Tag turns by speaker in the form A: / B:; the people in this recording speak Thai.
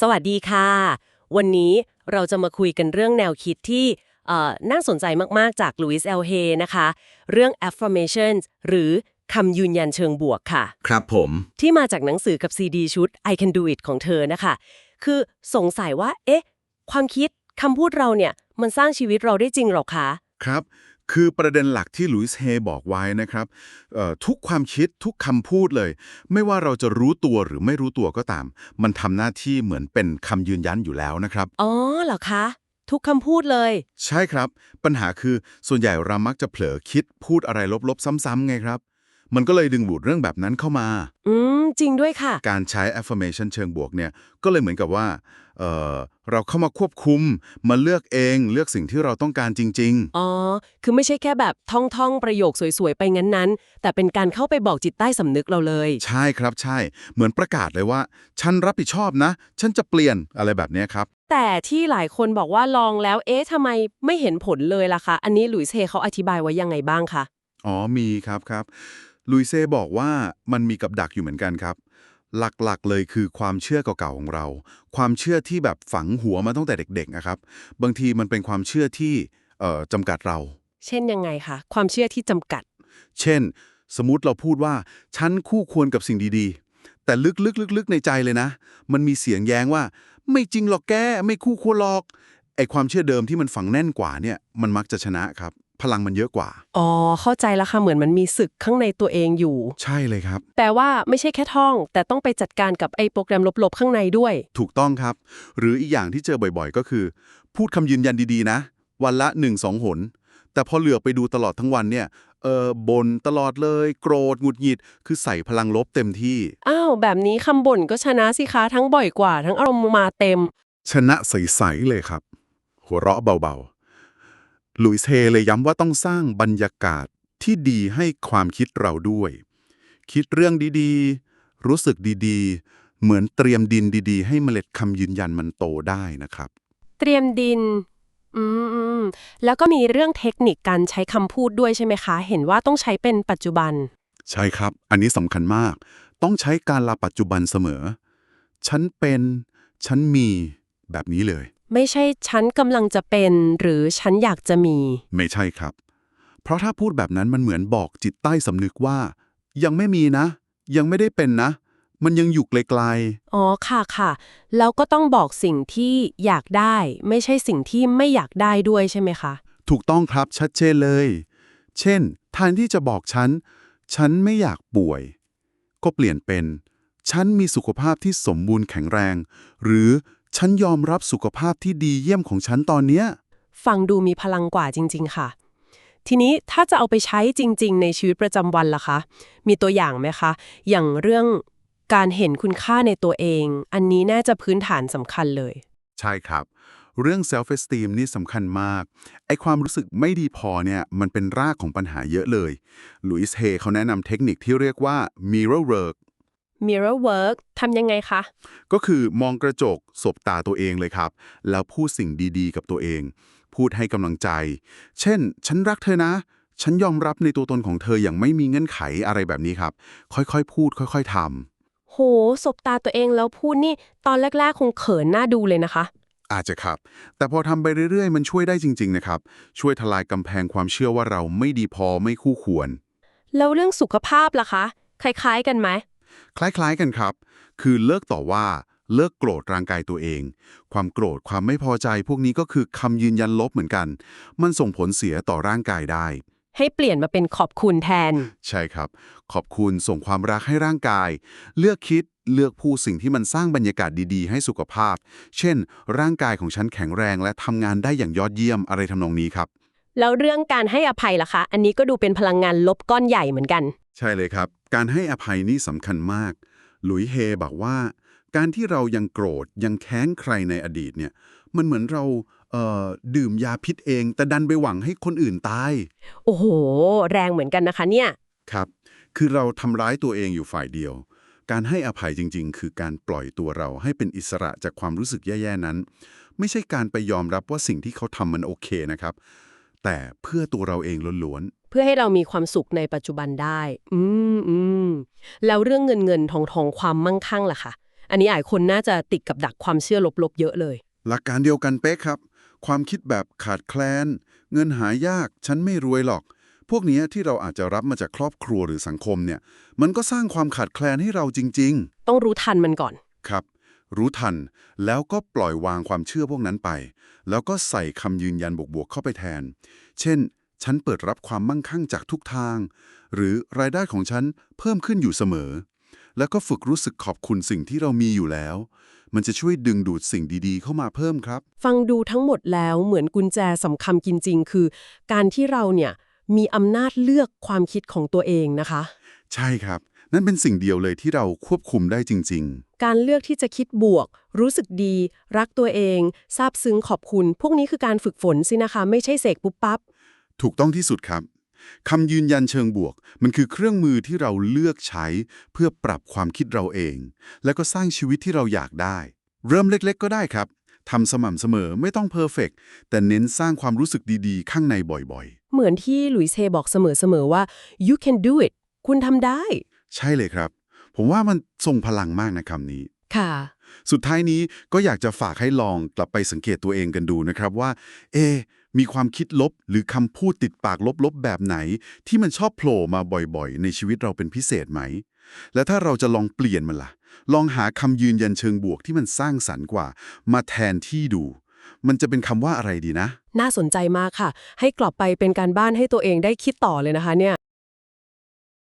A: สวัสดีค่ะ วันนี้เราจะมาคุยกันเรื่องแนวคิดที่เอ่อน่าสนใจมากๆ จากลุยส์เอลเฮนะคะ เรื่อง affirmations หรือคำยืนยันเชิงบวกค่ะ
B: ครับผม
A: ที่มาจากหนังสือกับซีดีชุด I Can Do It ของเธอนะคะ คือสงสัยว่า เอ๊ะ ความคิดคำพูดเราเนี่ย มันสร้างชีวิตเราได้จริงหรอคะ
C: ครับ คือประเด็นหลักที่ลุยส์เฮบอกไว้นะครับเอ่อทุกความคิดทุกคำพูดเลย ไม่ว่าเราจะรู้ตัวหรือไม่รู้ตัวก็ตาม มันทำหน้าที่เหมือนเป็นคำยืนยันอยู่แล้วนะครับ
A: อ๋อเหรอคะ ทุกคำพูดเลย
C: ใช่ครับ ปัญหาคือส่วนใหญ่เรามักจะเผลอคิดพูดอะไรลบๆ ซ้ำๆไงครับ มันก็เลยดึงดูดเรื่องแบบนั้นเข้ามา
A: อืมจริงด้วยค่ะ
C: การใช้ affirmation เชิงบวกเนี่ยก็เลยเหมือนกับว่า เอ่อเราเข้ามาควบคุม มาเลือกเองเลือกสิ่งที่เราต้องการจริง ๆ
A: อ๋อ คือไม่ใช่แค่แบบท่องๆ ประโยคสวยๆ ไปงั้นนั้นแต่เป็นการเข้าไปบอกจิตใต้สำนึกเราเลย
C: ใช่ครับใช่ เหมือนประกาศเลยว่า ฉันรับผิดชอบนะ ฉันจะเปลี่ยนอะไรแบบเนี้ยครับ
A: แต่ที่หลายคนบอกว่าลองแล้ว เอ๊ะทำไมไม่เห็นผลเลยล่ะคะ อันนี้หลุยส์เฮเขาอธิบายไว้ยังไงบ้างคะ
C: อ๋อมีครับครับลุยเซ่บอกว่ามันมีกับดักอยู่เหมือนกันครับ หลักๆ เลยคือความเชื่อเก่าๆของเรา ความเชื่อที่แบบฝังหัวมาตั้งแต่เด็กๆนะครับ บางทีมันเป็นความเชื่อที่เอ่อจำกัดเรา
A: เช่นยังไงคะความเชื่อที่จำกัด
C: เช่น สมมติเราพูดว่าฉันคู่ควรกับสิ่งดีๆ แต่ลึกๆๆๆในใจเลยนะ มันมีเสียงแย้งว่า ไม่จริงหรอกแกไม่คู่ควรหรอกไอความเชื่อเดิมที่มันฝังแน่นกว่าเนี่ยมันมักจะชนะครับ พลังมันเยอะกว่า
A: อ๋อ เข้าใจแล้วค่ะ เหมือนมันมีศึกข้างในตัวเองอยู่
C: ใช่เลยครับ
A: แต่ว่าไม่ใช่แค่ท่อง แต่ต้องไปจัดการกับไอ้โปรแกรมลบๆ ข้างในด้วย
C: ถูกต้องครับ หรืออีกอย่างที่เจอบ่อยๆ ก็คือ พูดคำยืนยันดีๆ นะ วันละ1นสองหน แต่พอเหลือไปดูตลอดทั้งวันเนี่ย เออบนตลอดเลย โกรธหงุดหงิด คือใส่พลังลบเต็มที่
A: อ้าว แบบนี้คำบ่นก็ชนะสิคะทั้งบ่อยกว่า ทั้งอารมณ์มาเต็ม
C: ชนะใสๆเลยครับ หัวเราะเบาๆ ลุยส์เฮเลยย้ำว่าต้องสร้างบรรยากาศที่ดีให้ความคิดเราด้วย คิดเรื่องดีๆ รู้สึกดีๆ เหมือนเตรียมดินดีๆ ให้เมล็ดคำยืนยันมันโตได้นะครับ
A: เตรียมดินอืมอืมแล้วก็มีเรื่องเทคนิคการใช้คำพูดด้วยใช่ไหมคะ เห็นว่าต้องใช้เป็นปัจจุบัน
C: ใช่ครับ อันนี้สำคัญมาก ต้องใช้การลาปัจจุบันเสมอ ฉันเป็น ฉันมี แบบนี้เลย
A: ไม่ใช่ฉันกำลังจะเป็น หรือฉันอยากจะมี
C: ไม่ใช่ครับ เพราะถ้าพูดแบบนั้นมันเหมือนบอกจิตใต้สำนึกว่า ยังไม่มีนะ ยังไม่ได้เป็นนะ มันยังอยู่ไกล
A: อ๋อค่ะค่ะแล้วก็ต้องบอกสิ่งที่อยากได้ ไม่ใช่สิ่งที่ไม่อยากได้ด้วยใช่ไหมคะ
C: ๆถูกต้องครับชัดเจนเลย เช่นแทนที่จะบอกฉัน ฉันไม่อยากป่วย ก็เปลี่ยนเป็น ฉันมีสุขภาพที่สมบูรณ์แข็งแรง หรือ ฉันยอมรับสุขภาพที่ดีเยี่ยมของฉันตอนเนี้ย
A: ฟังดูมีพลังกว่าจริง ๆ ค่ะ ทีนี้ถ้าจะเอาไปใช้จริง ๆ ในชีวิตประจำวันล่ะคะ มีตัวอย่างไหมคะ อย่างเรื่องการเห็นคุณค่าในตัวเอง อันนี้น่าจะพื้นฐานสำคัญเลย
C: ใช่ครับ เรื่อง self esteem นี่สำคัญมาก ไอความรู้สึกไม่ดีพอเนี่ยมันเป็นรากของปัญหาเยอะเลยลุยส์เฮเขาแนะนำเทคนิคที่เรียกว่า mirror work
A: mirror work ทำยังไงคะ
C: ก็คือมองกระจกสบตาตัวเองเลยครับ แล้วพูดสิ่งดีๆ กับตัวเอง พูดให้กำลังใจ เช่น ฉันรักเธอนะ ฉันยอมรับในตัวตนของเธออย่างไม่มีเงื่อนไขอะไรแบบนี้ครับ ค่อยๆ พูด ค่อยๆทำ
A: โหสบตาตัวเองแล้วพูดนี่ ตอนแรกๆ คงเขินหน้าดูเลยนะคะ
C: อาจจะครับ แต่พอทำไปเรื่อยๆ มันช่วยได้จริง ๆ นะครับ ช่วยทลายกำแพงความเชื่อว่าเราไม่ดีพอไม่คู่ควร
A: แล้วเรื่องสุขภาพล่ะคะ คล้าย ๆ กันไหม
C: คล้ายๆกันครับ คือเลิกต่อว่าเลิกโกรธร่างกายตัวเอง ความโกรธความไม่พอใจพวกนี้ก็คือคำยืนยันลบเหมือนกัน มันส่งผลเสียต่อร่างกายได้
A: ให้เปลี่ยนมาเป็นขอบคุณแทน
C: ใช่ครับ ขอบคุณส่งความรักให้ร่างกาย เลือกคิดเลือกพูดสิ่งที่มันสร้างบรรยากาศดีๆ ให้สุขภาพ เช่น ร่างกายของฉันแข็งแรงและทำงานได้อย่างยอดเยี่ยมอะไรทำนองนี้ครับ
A: แล้วเรื่องการให้อภัยล่ะคะ อันนี้ก็ดูเป็นพลังงานลบก้อนใหญ่เหมือนกัน
C: ใช่เลยครับ การให้อภัยนี่สำคัญมาก หลุยเฮบอกว่า การที่เรายังโกรธยังแค้นใครในอดีตเนี่ย มันเหมือนเราเอ่อดื่มยาพิษเอง แต่ดันไปหวังให้คนอื่นตาย
A: โอ้โห แรงเหมือนกันนะคะเนี่ย
C: ครับ คือเราทำร้ายตัวเองอยู่ฝ่ายเดียว การให้อภัยจริง ๆ คือการปล่อยตัวเราให้เป็นอิสระจากความรู้สึกแย่ๆนั้น ไม่ใช่การไปยอมรับว่าสิ่งที่เขาทำมันโอเคนะครับ แต่เพื่อตัวเราเองล้วน
A: เพื่อให้เรามีความสุขในปัจจุบันได้ อืมอืมแล้วเรื่องเงินเงินทองทองความมั่งคั่งล่ะคะอันนี้หลายคนน่าจะติดกับดักความเชื่อลบๆเยอะเลย
C: หลักการเดียวกันเป๊ะครับ ความคิดแบบขาดแคลน เงินหายาก ฉันไม่รวยหรอก พวกเนี้ยที่เราอาจจะรับมาจากครอบครัวหรือสังคมเนี่ย มันก็สร้างความขาดแคลนให้เราจริง
A: ต้องรู้ทันมันก่อน
C: ๆครับ รู้ทัน แล้วก็ปล่อยวางความเชื่อพวกนั้นไป แล้วก็ใส่คำยืนยันบวกๆเข้าไปแทน เช่น ฉันเปิดรับความมั่งคั่งจากทุกทาง หรือรายได้ของฉันเพิ่มขึ้นอยู่เสมอ แล้วก็ฝึกรู้สึกขอบคุณสิ่งที่เรามีอยู่แล้ว มันจะช่วยดึงดูดสิ่งดีๆ เข้ามาเพิ่มครับ
A: ฟังดูทั้งหมดแล้วเหมือนกุญแจสำคัญจริง ๆ คือ การที่เราเนี่ยมีอำนาจเลือกความคิดของตัวเองนะคะ
C: ใช่ครับ นั่นเป็นสิ่งเดียวเลยที่เราควบคุมได้จริง
A: การเลือกที่จะคิดบวก รู้สึกดี รักตัวเองซาบซึ้งขอบคุณ พวกนี้คือการฝึกฝนสินะคะ ไม่ใช่เสกปุ๊บปั๊บ
C: ๆ ถูกต้องที่สุดครับคำยืนยันเชิงบวก มันคือเครื่องมือที่เราเลือกใช้เพื่อปรับความคิดเราเอง แล้วก็สร้างชีวิตที่เราอยากได้ เริ่มเล็กๆ ก็ได้ครับทำสม่ำเสมอไม่ต้องเพอร์เฟกแต่เน้นสร้างความรู้สึกดีๆ ข้างในบ่อย
A: เหมือนที่หลุยส์เฮบอกเสมอๆว่า you can do it คุณทำได้
C: ๆใช่เลยครับ ผมว่ามันทรงพลังมากนะคำนี้
A: ค่ะ
C: สุดท้ายนี้ก็อยากจะฝากให้ลองกลับไปสังเกตตัวเองกันดูนะครับว่า เอะ มีความคิดลบหรือคำพูดติดปากลบๆแบบไหน ที่มันชอบโผล่มาบ่อยๆ ในชีวิตเราเป็นพิเศษไหม และถ้าเราจะลองเปลี่ยนมันล่ะ ลองหาคำยืนยันเชิงบวกที่มันสร้างสรรค์กว่า มาแทนที่ดู มันจะเป็นคำว่าอะไรดีนะ
A: น่าสนใจมากค่ะ ให้กลับไปเป็นการบ้านให้ตัวเองได้คิดต่อเลยนะคะเนี่ย